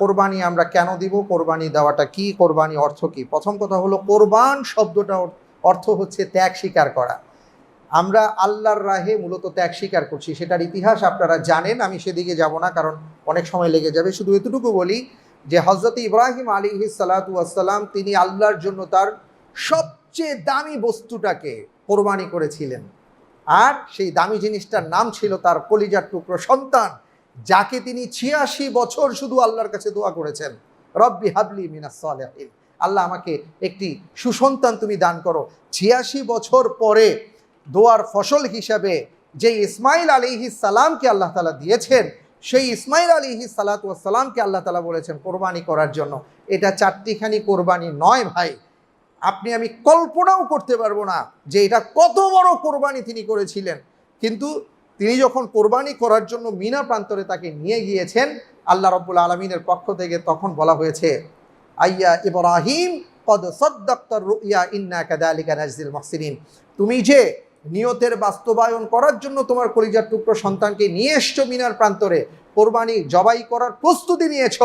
কোরবানি আমরা কেন দিব? কোরবানি দেওয়াটা কি? কোরবানি অর্থ কি? প্রথম কথা হলো, কোরবান শব্দটা অর্থ হচ্ছে ত্যাগ স্বীকার করা। আমরা আল্লাহর রাহে মূলত ত্যাগ স্বীকার করছি। সেটার ইতিহাস আপনারা জানেন, আমি সেদিকে যাব না, কারণ অনেক সময় লেগে যাবে। শুধু এতটুকু বলি যে হজরত ইব্রাহিম আলী সালাতু আসসালাম তিনি আল্লাহর জন্য তার সবচেয়ে দামি বস্তুটাকে কোরবানি করেছিলেন। আর সেই দামি জিনিসটার নাম ছিল তার কলিজার টুকরো সন্তান। যাকে তিনি ছিয়াশি বছর শুধু আল্লাহর কাছে দোয়া করেছেন, রব্বি হাবলি মিনাস আল্লাহ আমাকে একটি সুসন্তান তুমি দান করো। ছিয়াশি বছর পরে দোয়ার ফসল হিসাবে যে ইসমাইল আলিহি সালামকে আল্লাহ তালা দিয়েছেন, সেই ইসমাইল আলিহি সালাতামকে আল্লাহ তালা বলেছেন, কোরবানি করার জন্য। এটা চারটিখানি কোরবানি নয় ভাই। আপনি আমি কল্পনাও করতে পারব না যে এটা কত বড় কোরবানি তিনি করেছিলেন। কিন্তু তিনি যখন কোরবানি করার জন্য মিনা প্রান্তরে তাকে নিয়ে গিয়েছেন, আল্লাহ রব্বুল আলমিনের পক্ষ থেকে তখন বলা হয়েছে, আইয়া ইব্রাহিম, কদ সদ্দাক্তর রুইয়া, ইন্না কাদালিকা নাজদিল মহসিনিন। তুমি যে নিয়তের বাস্তবায়ন করার জন্য তোমার কলিজার টুকরো সন্তানকে নিয়ে এসছো মিনার প্রান্তরে, কোরবানি জবাই করার প্রস্তুতি নিয়েছ,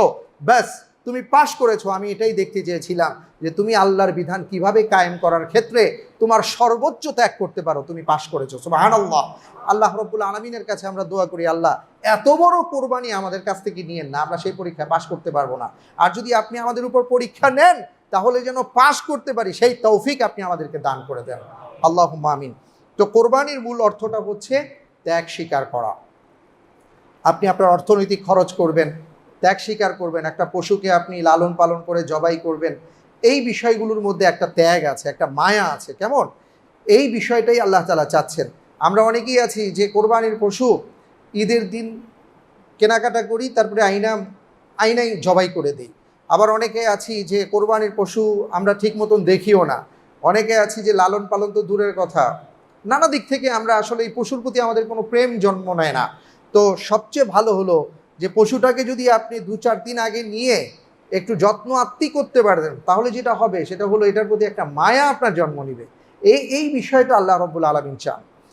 ব্যাস। তুমি পাশ করেছ, আমি এটাই দেখতে চেয়েছিলাম যে তুমি আল্লাহর বিধান কীভাবে কায়েম করার ক্ষেত্রে তোমার সর্বোচ্চ ত্যাগ করতে পারো, তুমি পাশ করেছ। সুবাহান আল্লাহ আল্লাহ রব্বুল আলমিনের কাছে আমরা দোয়া করি, আল্লাহ এত বড় কোরবানি আমাদের কাছ থেকে নিয়েন না, আমরা সেই পরীক্ষায় পাশ করতে পারব না। আর যদি আপনি আমাদের উপর পরীক্ষা নেন, তাহলে যেন পাশ করতে পারি, সেই তৌফিক আপনি আমাদেরকে দান করে দেন। আল্লাহ আমিন। তো কোরবানির মূল অর্থটা হচ্ছে ত্যাগ স্বীকার করা। আপনি আপনার অর্থনৈতিক খরচ করবেন ত্যাগ স্বীকার করবেন, একটা পশুকে আপনি লালন পালন করে জবাই করবেন, এই বিষয়গুলোর মধ্যে একটা ত্যাগ আছে, একটা মায়া আছে, কেমন? এই বিষয়টাই আল্লাহ তালা চাচ্ছেন। আমরা অনেকেই আছি যে কোরবানির পশু ঈদের দিন কেনাকাটা করি, তারপরে আইনা আইনাই জবাই করে দিই। আবার অনেকে আছি যে কোরবানির পশু আমরা ঠিক মতন দেখিও না। অনেকে আছি যে লালন পালন তো দূরের কথা। নানা দিক থেকে আমরা আসলে এই পশুর প্রতি আমাদের কোনো প্রেম জন্ম নেয় না। তো সবচেয়ে ভালো হলো যে পশুটাকে যদি আপনি দু চার দিন আগে নিয়ে একটু যত্ন আত্মি করতে পারেন তাহলে যেটা হবে সেটা হলো এটার প্রতি একটা মায়া আপনার জন্ম নিবে। এই এই বিষয়টা আল্লাহ রব্বুল আলমিন চান।